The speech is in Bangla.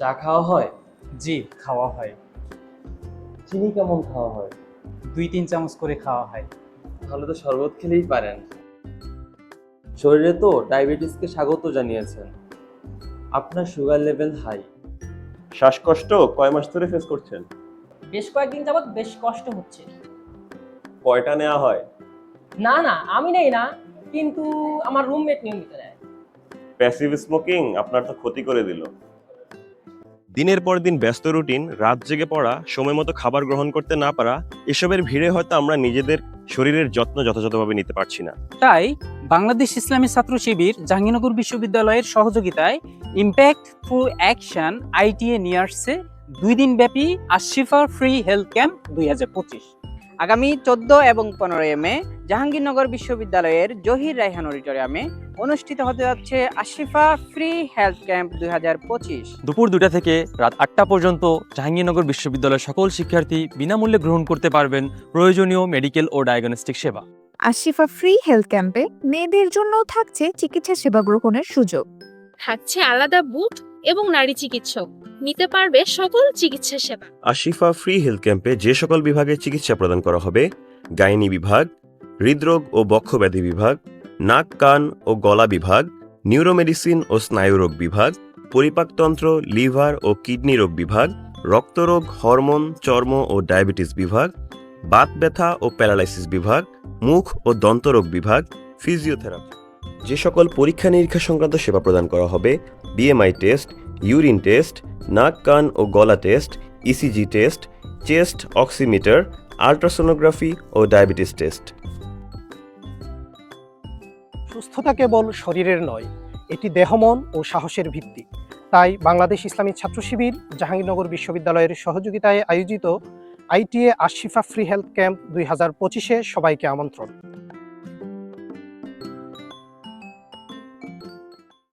চা খাওয়া হয়? জি খাওয়া হয়। চিনি কেমন খাওয়া হয়? দুই তিন চামচ করে খাওয়া হয়। তাহলে তো শরবত খেলেই পারেন। শরীরে তো ডায়াবেটিসকে স্বাগত জানিয়েছেন। আপনার সুগার লেভেল হাই শ্বাসকষ্ট কয় মাস ধরে ফেস করছেন? বেশ কয়েকদিন যাবৎ বেশ কষ্ট হচ্ছে। কয়টা নেওয়া হয়? না না আমি নেই না কিন্তু আমার রুমমেট নিয়মিত নেয়। প্যাসিভ স্মোকিং আপনার তো ক্ষতি করে দিল। দিনের পর দিন ব্যস্ত রুটিন, রাত জেগে পড়া, সময় মতো খাবার গ্রহণ করতে না পারা, এসবের ভিড়ে হয়তো আমরা নিজেদের শরীরের যত্ন যথাযথভাবে নিতে পারছি না। তাই বাংলাদেশ ইসলামী ছাত্র শিবির জাহাঙ্গীরনগর বিশ্ববিদ্যালয়ের সহযোগিতায় ইম্প্যাক্ট থ্রু অ্যাকশন আইটিএ নিয়ে আসছে দুই দিন ব্যাপী আশিফা ফ্রি হেলথ ক্যাম্প দুই হাজার পঁচিশ। আগামী চোদ্দ এবং পনেরোই মে জাহাঙ্গীরনগর বিশ্ববিদ্যালয়ের জহির রায়হান অডিটোরিয়ামে অনুষ্ঠিত হতে যাচ্ছে আশিফা ফ্রি হেলথ ক্যাম্প দুই দুপুর দুটা থেকে রাত আটটা পর্যন্ত জাহাঙ্গীরনগর বিশ্ববিদ্যালয়ের সকল শিক্ষার্থী বিনামূল্যে গ্রহণ করতে পারবেন প্রয়োজনীয় মেডিকেল ও ডায়াগনস্টিক সেবা। আশিফা ফ্রি হেলথ ক্যাম্পে মেয়েদের জন্যও থাকছে চিকিৎসা সেবা গ্রহণের সুযোগ। থাকছে আলাদা বুথ এবং নারী চিকিৎসক। নিতে পারবে সকল চিকিৎসা সেবা। আশিফা ফ্রি হেলথ ক্যাম্পে যে সকল বিভাগে চিকিৎসা প্রদান করা হবে গাইনি বিভাগ হৃদরোগ ও বক্ষব্যাধি বিভাগ, নাক, কান ও গলা বিভাগ, নিউরোমেডিসিন ও স্নায়ুরোগ বিভাগ, পরিপাকতন্ত্র, লিভার ও কিডনি রোগ বিভাগ, রক্তরোগ, হরমোন, চর্ম ও ডায়াবেটিস বিভাগ, বাত ব্যথা ও প্যারালাইসিস বিভাগ, মুখ ও দন্তরোগ বিভাগ, ফিজিওথেরাপি। যে সকল পরীক্ষা নিরীক্ষা সংক্রান্ত সেবা প্রদান করা হবে বিএমআই টেস্ট ইউরিন টেস্ট নাক, কান ও গলা test ECG test chest oximeter ultrasonography ও ডায়াবেটিস টেস্ট। সুস্থতা কেবল শরীরের নয়, এটি দেহমন ও সাহসের ভিত্তি। তাই বাংলাদেশ ইসলামী ছাত্র শিবির জাহাঙ্গীরনগর বিশ্ববিদ্যালয়ের সহযোগিতায় আয়োজিত ITA Ashifa free health camp দুই হাজার পঁচিশে সবাইকে আমন্ত্রণ।